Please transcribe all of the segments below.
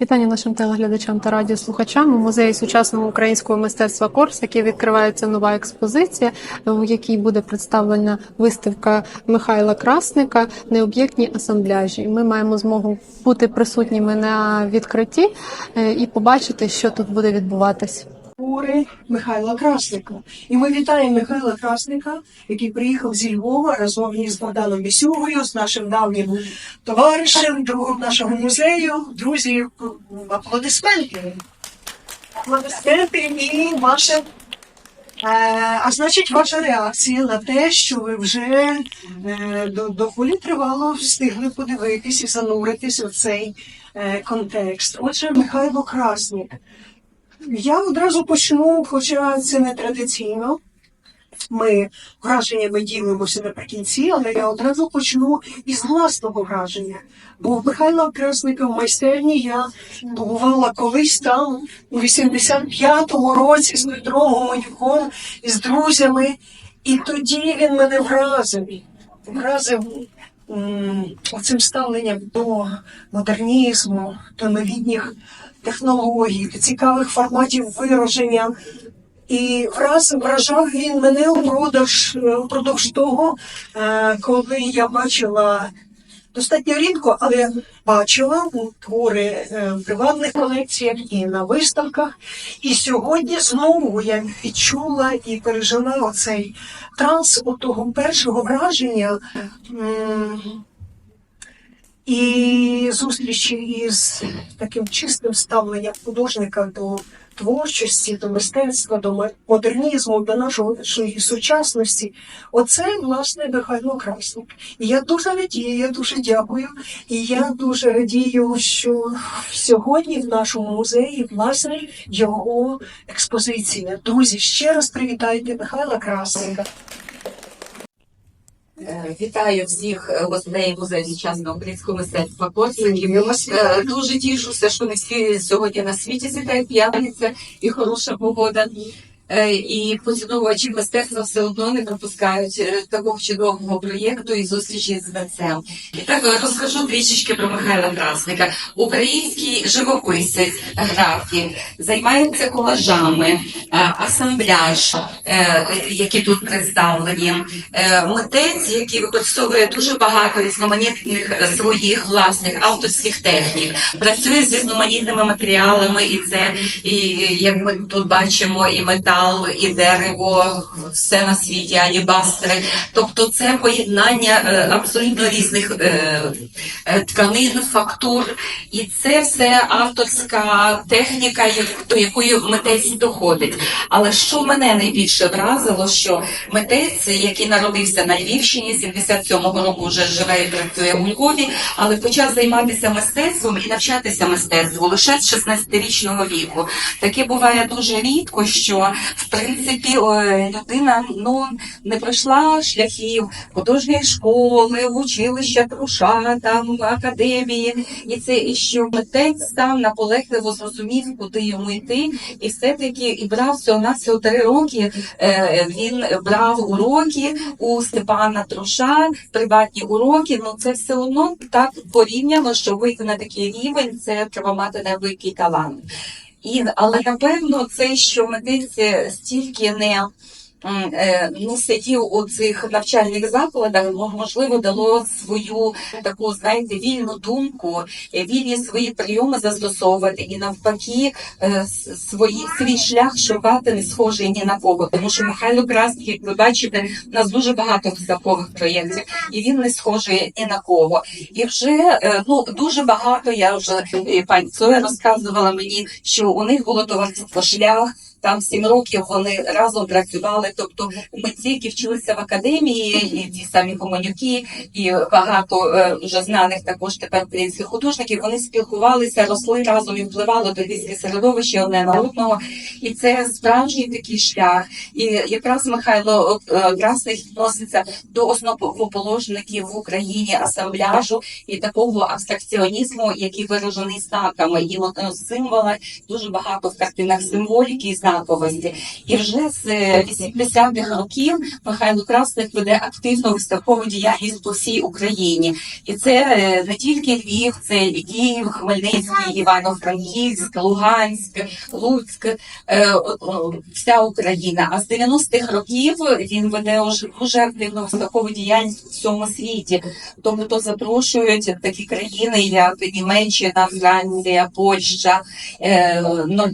Вітання нашим телеглядачам та радіослухачам у музеї сучасного українського мистецтва Корс, який відкривається нова експозиція, в якій буде представлена виставка Михайла Красника Необ'єктні асамбляжі. Ми маємо змогу бути присутніми на відкритті е, і побачити, що тут буде відбуватись. Твори Михайла Красника. І ми вітаємо Михайла Красника, який приїхав зі Львова разом із Богданом Бісюгою, з нашим давнім товаришем, другом нашого музею. Друзі, аплодисменти. Аплодисменти і ваше. Е, а значить, ваша реакція на те, що ви вже е, до- доволі тривало встигли подивитись і зануритись у цей е, контекст. Отже, Михайло Красник. Я одразу почну, хоча це не традиційно. Ми враженнями ділимося наприкінці, але я одразу почну із власного враження. Бо в Михайла Красника в майстерні я побувала колись там, у 85-му році з Дмитром Гомонюком і з друзями. І тоді він мене вразив. Вразив м, оцим ставленням до модернізму, до новітніх технологій, до цікавих форматів вираження. І враз вражав він мене упродовж, е, упродовж того, е, коли я бачила достатньо рідко, але бачила твори е, в приватних колекціях і на виставках. І сьогодні знову я відчула і пережила оцей транс того першого враження. І зустрічі із таким чистим ставленням художника до творчості, до мистецтва, до модернізму, до нашої сучасності. Оце власне Михайло Красник. І я дуже радію, я дуже дякую. І я дуже радію, що сьогодні в нашому музеї власне його експозиція. Друзі, ще раз привітайте Михайла Красника. Е, Вітаю всіх е, гостей музею сучасного українського мистецтва Корсаків. Е, Дуже тішуся, що не всі сьогодні на світі світає п'ятниця і хороша погода. Е, І поціновувачі мистецтва все одно не пропускають е, такого чудового проєкту і зустрічі з митцем. І так е, розкажу трішечки про Михайла Красника. Український живописець, графік, займається колажами, асамбляж, які тут представлені, митець, який використовує дуже багато різноманітних своїх власних авторських технік, працює з різноманітними матеріалами, і це і як ми тут бачимо, і метал, і дерево, все на світі, алібастри. Тобто це поєднання е, абсолютно різних е, е, тканин, фактур, і це все авторська техніка, до якої митець доходить. Але що мене найбільше вразило, що митець, який народився на Львівщині, 77-го року вже живе і працює у Львові, але почав займатися мистецтвом і навчатися мистецтву лише з 16-річного віку. Таке буває дуже рідко, що в принципі е, людина ну не пройшла шляхів художньої школи, училища, труша, там академії, і це і що митець сам наполегливо зрозумів, куди йому йти, і все-таки і брав всього на всього три роки. Е, він брав уроки у Степана Труша, приватні уроки. Ну це все одно так порівняно, що вийти на такий рівень, це треба мати невеликий талант. І, але напевно, це, що медиці стільки не е, ну, сидів у цих навчальних закладах, мо- можливо, дало свою таку, знаєте, вільну думку, е, вільні свої прийоми застосовувати і навпаки е, свої, свій шлях шукати не схожий ні на кого. Тому що Михайло Красник, як ви бачите, у нас дуже багато виставкових проєктів, і він не схожий ні на кого. І вже ну дуже багато я вже пані Цоя розказувала мені, що у них було товариство шлях. Там сім років вони разом працювали. Тобто митці, які вчилися в академії, і ті самі Гомонюки, і багато е, вже знаних також тепер українських художників. Вони спілкувалися, росли разом і впливали до різних середовища одне на одного. І це справжній такий шлях. І якраз Михайло е, Красний відноситься до основоположників в Україні асамбляжу і такого абстракціонізму, який виражений знаками і от, е, символа. Дуже багато в картинах символіки і однаковості. І вже з е, 80-х років Михайло Красник веде активну виставкову діяльність по всій Україні. І це е, не тільки Львів, це Київ, Хмельницький, Івано-Франківськ, Луганськ, Луцьк, е, вся Україна. А з 90-х років він веде уже дуже активну виставкову діяльність у всьому світі. Тобто запрошують такі країни, як Німеччина, Франція, Польща, е,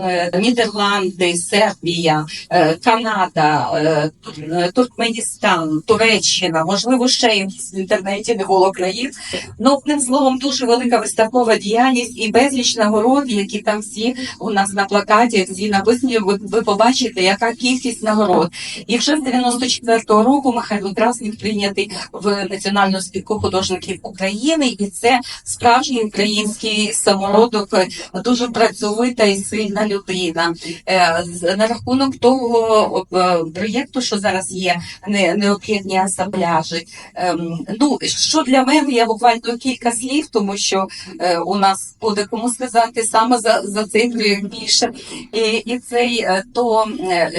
е, Нідерланди, Сербія, е, Канада, е, е, Туркменістан, Туреччина, можливо, ще якісь в інтернеті не було країн. Ну, одним словом, дуже велика виставкова діяльність і безліч нагород, які там всі у нас на плакаті, всі написані, ви, ви побачите, яка кількість нагород. І вже з 94-го року Михайло Красник прийнятий в Національну спілку художників України, і це справжній український самородок, дуже працьовита і сильна людина. На рахунок того е, проєкту, що зараз є, необхідні асамбляжі. Ем, Ну що для мене я буквально кілька слів, тому що е, у нас буде кому сказати саме за, за цифрою більше. І, і цей е, то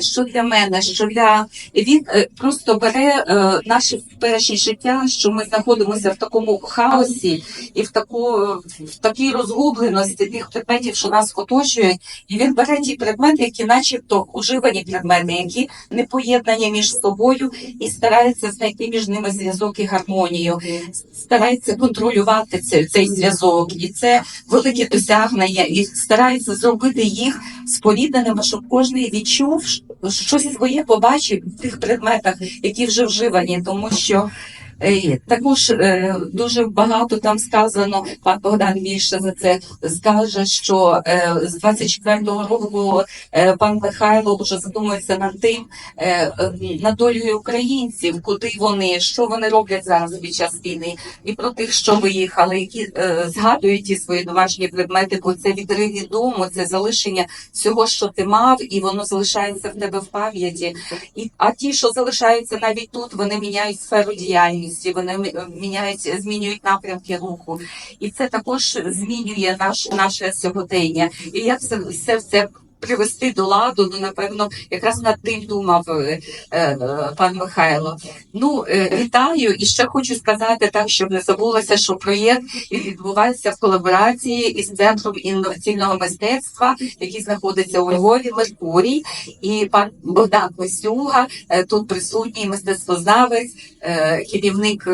що для мене, що для він просто бере наше перші життя, що ми знаходимося в такому хаосі і в таку в такій розгубленості тих предметів, що нас оточують, і він бере ті предмети, які, начебто, уживані предмети, які не поєднані між собою, і старається знайти між ними зв'язок і гармонію, старається контролювати цей, цей зв'язок, і це велике досягнення, і старається зробити їх спорідненими, щоб кожен відчув щось своє побачив в тих предметах, які вже вживані, тому що. Е, Також е, дуже багато там сказано, пан Богдан більше за це скаже, що е, з 24-го року пан Михайло вже задумується над тим, над долею українців, куди вони, що вони роблять зараз під час війни, і про тих, що виїхали, які згадують ті свої домашні предмети, бо це відрив від дому, це залишення всього, що ти мав, і воно залишається в тебе в пам'яті. І а ті, що залишаються навіть тут, вони міняють сферу діяльності, вони міняють, змінюють напрямки руху, і це також змінює наш наше сьогодення. І як все все це привести до ладу, ну напевно, якраз над тим думав е, е, пан Михайло. Ну е, вітаю і ще хочу сказати так, щоб не забулося, що проєкт відбувається в колаборації із центром інноваційного мистецтва, який знаходиться у Львові, Меркурій, і пан Богдан Костюга е, тут присутній мистецтвознавець, е, керівник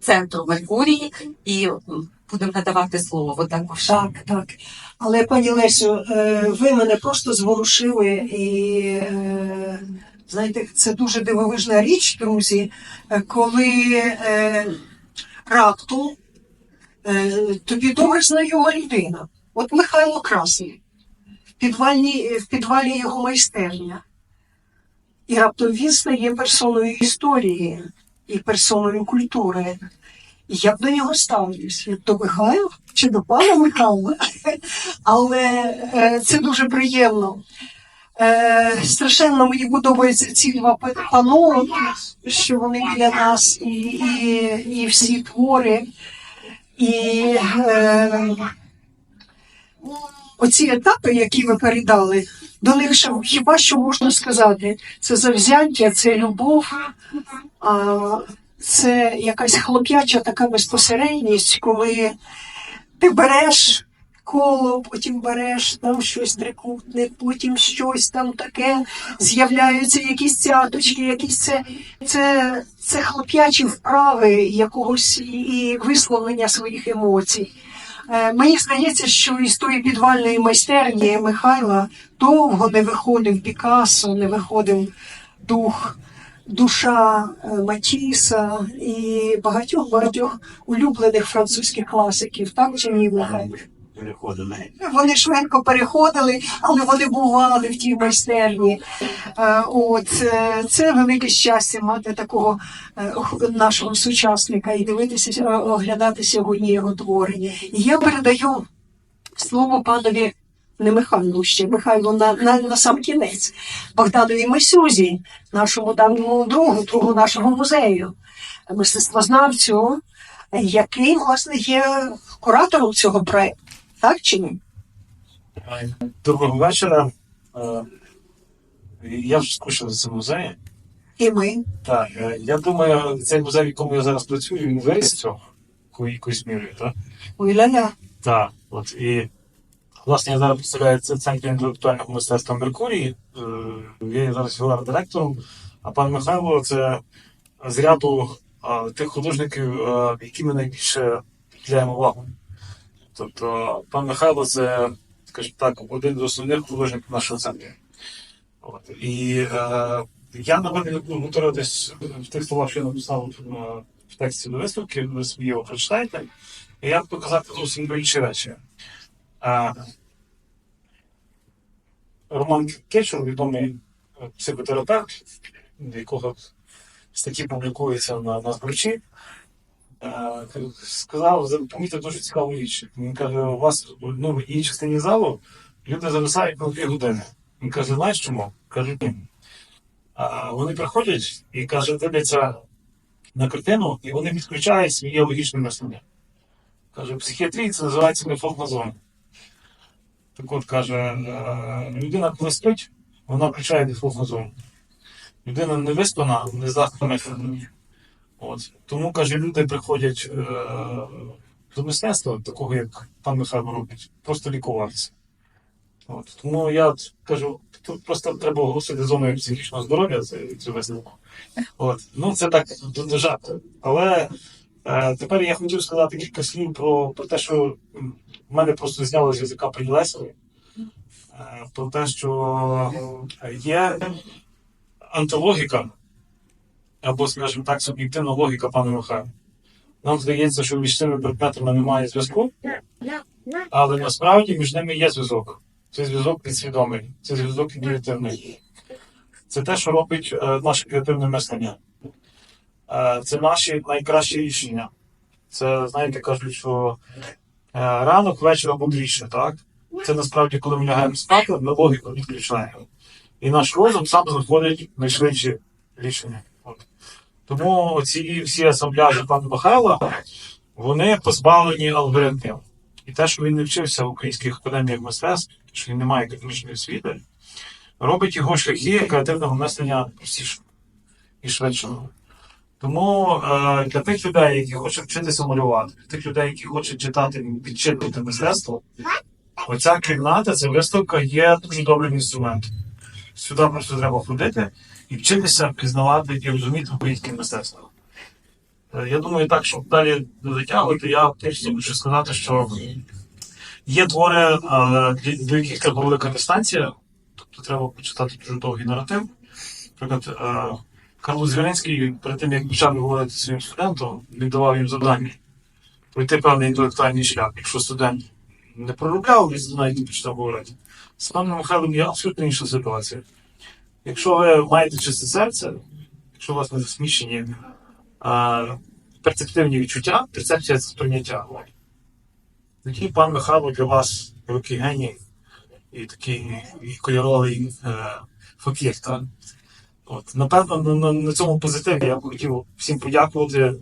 центру Меркурій, і будемо надавати слово також. Так, так. Але пані Лесю, е, ви мене просто зворушили і. е, Знаєте, це дуже дивовижна річ, друзі, коли е, раптом тобі добре знайома людина. От Михайло Красний, в підвалі, в підвалі його майстерня. І раптом він стає персоною історії і персоною культури. І я б до нього ставлюсь, як до Михайла чи до пана Михайла. Але е, це дуже приємно. Е, страшенно мені подобаються ці два па- пано, що вони біля нас, і, і, і всі твори. І е, оці етапи, які ви передали, до них ще хіба що можна сказати? Це завзяття, це любов, а, це якась хлоп'яча така безпосередність, коли ти береш коло, потім береш там щось трикутне, потім щось там таке, з'являються якісь цяточки, якісь це, це, це хлоп'ячі вправи якогось і- висловлення своїх емоцій. Е, Мені здається, що із тої підвальної майстерні Михайла довго не виходив Пікассо, не виходив дух, душа е, Матіса і багатьох багатьох улюблених французьких класиків, так чи ні, переходимо. Вони швидко переходили, але вони бували в тій майстерні. Е, От е, це велике щастя мати такого нашого сучасника і дивитися, оглядати сьогодні його творення. І я передаю слово панові. Не Михайлу ще, Михайлу на, на, на сам кінець, Богданові Масюзі, нашому давньому другу, другу нашого музею, мистецтвознавцю, який, власне, є куратором цього проекту. Так чи ні? Доброго вечора. Е, Я вже скучив за цим музеєм. І ми. Так, е, я думаю, цей музей, в якому я зараз працюю, він з цього якою- якоюсь мірою, так? Ой, ля-ля. Так, от і власне я зараз представляю це центр інтелектуального мистецтва Меркурій. Е, Я є зараз його директором, а пан Михайло це з ряду тих художників, які ми найбільше приділяємо увагу. Тобто, пан Михайло це, скажімо так, один з основних художників нашого центру. От. І е, я, напевно, не буду повторюватись в тих словах, що я написав е, в тексті до виставки, ви собі його прочитаєте. І я буду казати зовсім інші речі. А, Роман Кечур, відомий е, психотерапевт, якого статті публікуються на, на збручі, е, сказав, помітив дуже цікаву річ. Він каже, у вас в одному іншій частині залу люди зависають на дві години. Він каже, знаєш чому? Кажу, ні. А вони приходять і каже, дивляться на картину, і вони відключають своє логічне мислення. Каже, в психіатрії це називається нефокна зона. Так от каже, е, людина, коли спить, вона включає дефолтну. Людина не виспана, не здатна. От. Тому, каже, люди приходять е, до мистецтва, такого як пан Михайло робить, просто лікуватися. От. Тому я кажу, тут просто треба оголосити зоною психічного здоров'я, це цю висновку. Ну, це так до жарту. Але Тепер я хотів сказати кілька слів про, про те, що в мене просто зняло з язика Прилесові, про те, що е, є антилогіка, або, скажімо так, суб'єктивна логіка пана Михайла. Нам здається, що між цими предметами немає зв'язку, але насправді між ними є зв'язок. Це зв'язок підсвідомий, це зв'язок інтуїтивний. Це те, що робить е, наше креативне мислення. Е, це наші найкращі рішення. Це, знаєте, кажуть, що е, ранок вечора мудріше, так? Це насправді, коли ми лягаємо спати, ми логіку відключаємо. І наш розум сам знаходить найшвидші рішення. От. Тому ці всі асамбляжі пана Михайла, вони позбавлені алгоритмів. І те, що він не вчився в українських академіях мистецтв, що він не має академічної освіти, робить його шляхи креативного мислення простішими і швидшими. Тому е, для тих людей, які хочуть вчитися малювати, для тих людей, які хочуть читати і підчитувати мистецтво, оця кімната, ця виставка є дуже добрим інструментом. Сюди просто треба ходити і вчитися пізнавати і розуміти українське мистецтво. Е, я думаю, так, щоб далі не затягувати, я теж хочу сказати, що є твори, е, до яких треба велика дистанція, тобто треба почитати дуже довгий наратив. Наприклад, е, Карло Звіринський, перед тим як почав говорити своїм студентом, він давав їм завдання пройти певний інтелектуальний шлях. Якщо студент не проробляв, він навіть не почав говорити. З паном Михайлом є абсолютно інша ситуація. Якщо ви маєте чисте серце, якщо у вас не засміщені а, перцептивні відчуття, перцепція це сприйняття. Тоді пан Михайло для вас великий геній і такий і кольоровий е, факір. Так? От, напевно, на, на, на цьому позитиві я б хотів всім подякувати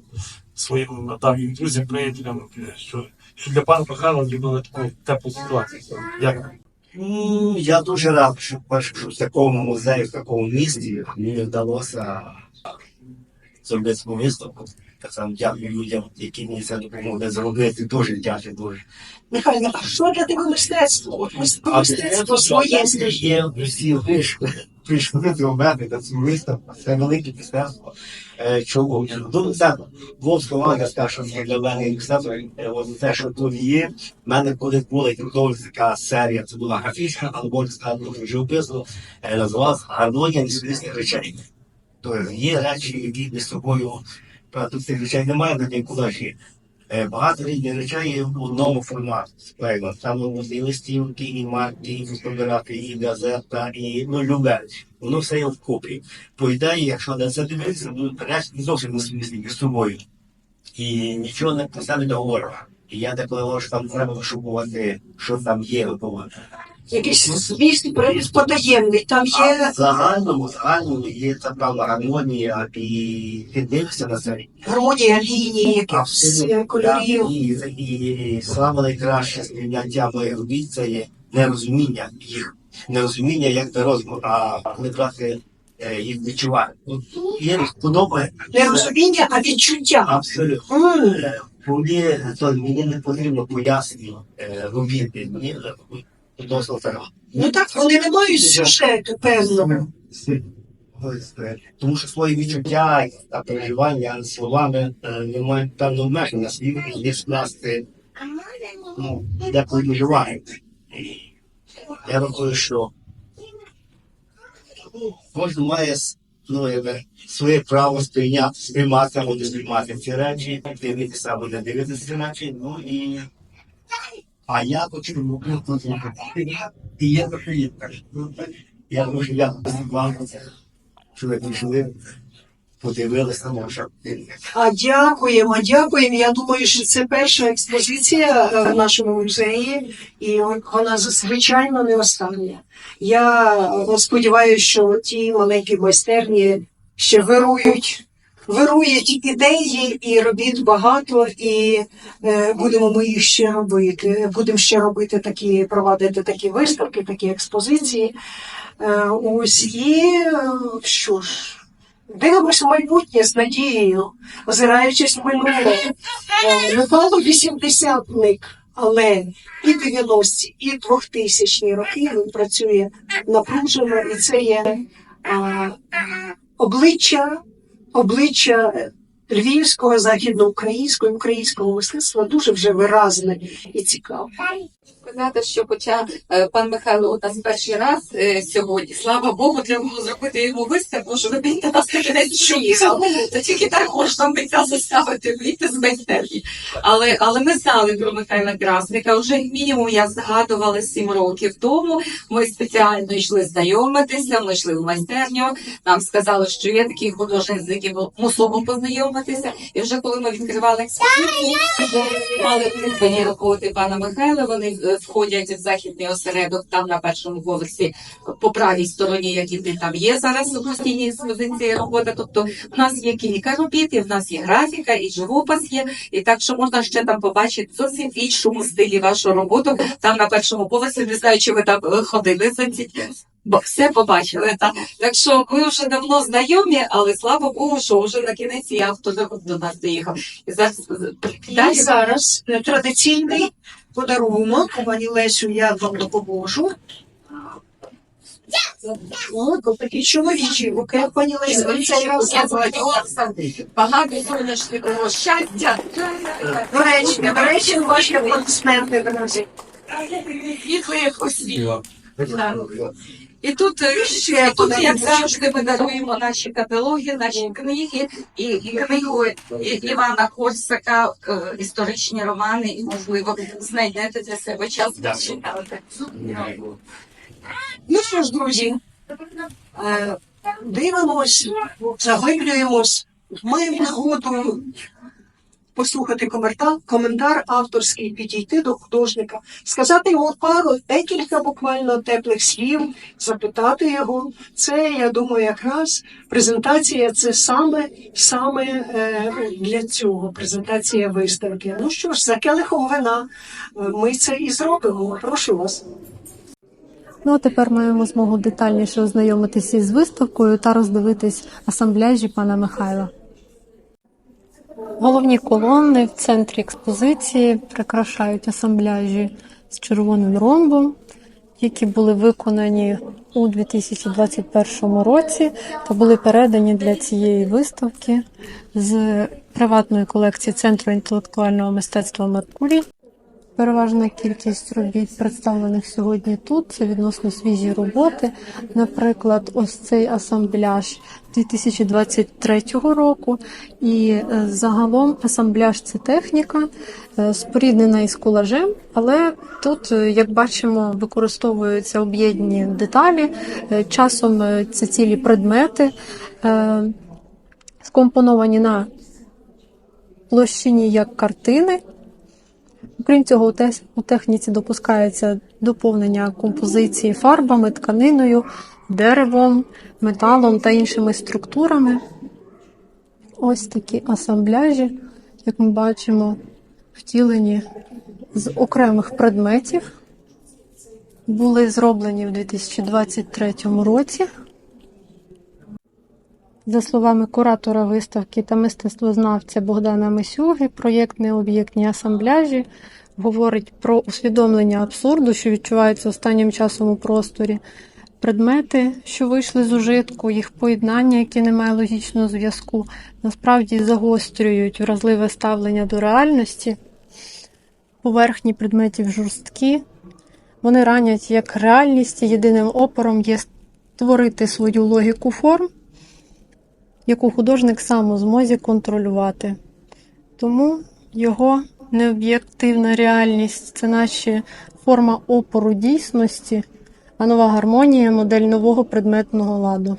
своїм давнім друзям, приятелям, що, що для пана Михайла зробили таку теплу ситуацію. Дякую. Ну, Я дуже рад, що перше, в такому музеї, в такому місті мені вдалося зробити свою виставку. Так само дякую людям, які мені це допомогли зробити. Дуже дякую, дуже. Михайло, а що для тебе мистецтво? Мистецтво своє. є всі вишки. Прийшли до мене на цю виставку. Це велике мистецтво. Е, Чому? Ну, це двом словами я скажу, що для мене мистецтво. е, те, що тут є. В мене колись була така серія, це була графічна, але можна сказати, живописно, е, називалася гармонія незвісних речей. Тобто є речі, які між собою, правда, цих речей немає на нікуди ще. Е, Багато різних речей є в одному форматі. Спейно. Там і листівки, і марки, і фотографії, і газета, і ну, любе. Воно все є вкупі. По ідеї, якщо на це дивитися, ну, речі зовсім не між собою. І нічого не це не говорю. І я деколи говорю, що там треба вишукувати, що там є готово. Якийсь звісний привіз потаємний. Там є В загальному, загальному є ця певна гармонія, і ти дивишся на це. гармонія лінії, якихось е, кольорів. І, і, і саме найкраще сприйняття моїх робіт це є нерозуміння їх. нерозуміння, як це розмір, а коли трохи е, їх відчувати. Ну, Їм подобається. Не розуміння, а відчуття. Абсолютно. М. Е, Мені, то, мені не потрібно пояснення е, робити. Мені е, досить треба. Ну так, вони не мають сюжету певного. Тому що свої відчуття та переживання словами е, не мають певного обмеження слів, ніж нас ну, деколи виживають. Я рахую, що кожен має ну, якби, своє право сприйняти, сприймати або не сприймати ці речі, дивитися або не дивитися ці речі. Ну і а я хочу ну, тут і я хочу їм так. Я дуже дякую вам, що ви подивилися на що. А дякуємо, дякуємо. Я думаю, що це перша експозиція е, в нашому музеї, і вона звичайно не остання. Я е, сподіваюся, що ті маленькі майстерні ще вирують. Вирують ідеї і робіт багато, і е, будемо ми їх ще робити. Будемо ще робити такі, провадити такі виставки, такі експозиції. Е, ось і е, що ж, дивимося в майбутнє з надією, озираючись в минуле. Е, Михайло 80-ник, але і 90-ті, і 2000-ні роки він працює напружено, і це є е, обличчя, обличчя львівського, західноукраїнського і українського мистецтва дуже вже виразне і цікаве. Сказати, що хоча е, пан Михайло у нас перший раз е, сьогодні, слава Богу, треба було зробити йому виставку, що ви бійте нас чуїхав. Та тільки так можна митця заставити вийти з майстерні. Але, але ми знали про Михайла Красника. Вже мінімум я згадувала сім років тому. Ми спеціально йшли знайомитися, ми йшли в майстерню. Нам сказали, що є такий художник, з яким мусимо познайомитися. І вже коли ми відкривали експозицію, мали придбані роботи пана Михайла. Вони е, входять в західний осередок там на першому поверсі по правій стороні, як і там є зараз у постійній експозиції робота. Тобто в нас є кілька робіт, і в нас є графіка, і живопис є. І так, що можна ще там побачити зовсім в іншому стилі вашу роботу. Там на першому поверсі, не знаю, чи ви там е, ходили за ці. Бо все побачили. Так, так що ми вже давно знайомі, але слава Богу, що вже на кінець і авто до нас доїхав. І зараз І далі зараз е, традиційний подарунок. Пані Лесю, я вам допоможу. О, такі чоловічі, окей, пані Лесю. ви цей раз Я. Багато сонячного щастя. До речі, до речі, ваші аплодисменти, друзі. Освіт. І тут е, ще тут, як завжди, ми даруємо наші каталоги, наші книги. І, і книгу Івана Корсака, е, історичні романи, і можливо знайдете для себе час почитати. Ну що ж, друзі, е, дивимось, заглиблюємось, маємо нагоду послухати коментар, коментар авторський, підійти до художника, сказати йому пару, декілька буквально теплих слів, запитати його. Це, я думаю, якраз презентація це саме, саме е, для цього презентація виставки. Ну що ж, за келихом вина е, ми це і зробимо. Прошу вас. Ну а тепер маємо змогу детальніше ознайомитися із виставкою та роздивитись асамбляжі пана Михайла. Головні колони в центрі експозиції прикрашають асамбляжі з червоним ромбом, які були виконані у 2021 році та були передані для цієї виставки з приватної колекції Центру інтелектуального мистецтва Меркурій. Переважна кількість робіт, представлених сьогодні тут, це відносно свіжі роботи. Наприклад, ось цей асамбляж 2023 року. І е, загалом асамбляж це техніка, е, споріднена із колажем, але тут, е, як бачимо, використовуються об'єднані деталі. Часом це цілі предмети, скомпоновані на площині як картини. Окрім цього, у техніці допускається доповнення композиції фарбами, тканиною, деревом, металом та іншими структурами. Ось такі асамбляжі, як ми бачимо, втілені з окремих предметів. були зроблені в 2023 році. За словами куратора виставки та мистецтвознавця Богдана Мисюги, проєкт необ'єктні асамбляжі говорить про усвідомлення абсурду, що відчувається останнім часом у просторі, предмети, що вийшли з ужитку, їх поєднання, які не мають логічного зв'язку, насправді загострюють вразливе ставлення до реальності. Поверхні предметів жорсткі, вони ранять як реальність, єдиним опором є створити свою логіку форм, яку художник сам у змозі контролювати. Тому його необ'єктивна реальність це наші форма опору дійсності, а нова гармонія модель нового предметного ладу.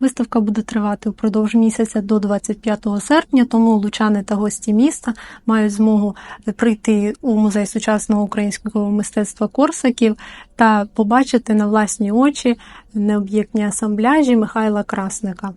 Виставка буде тривати впродовж місяця до 25 серпня, тому лучани та гості міста мають змогу прийти у музей сучасного українського мистецтва Корсаків та побачити на власні очі необ'єктні асамбляжі Михайла Красника.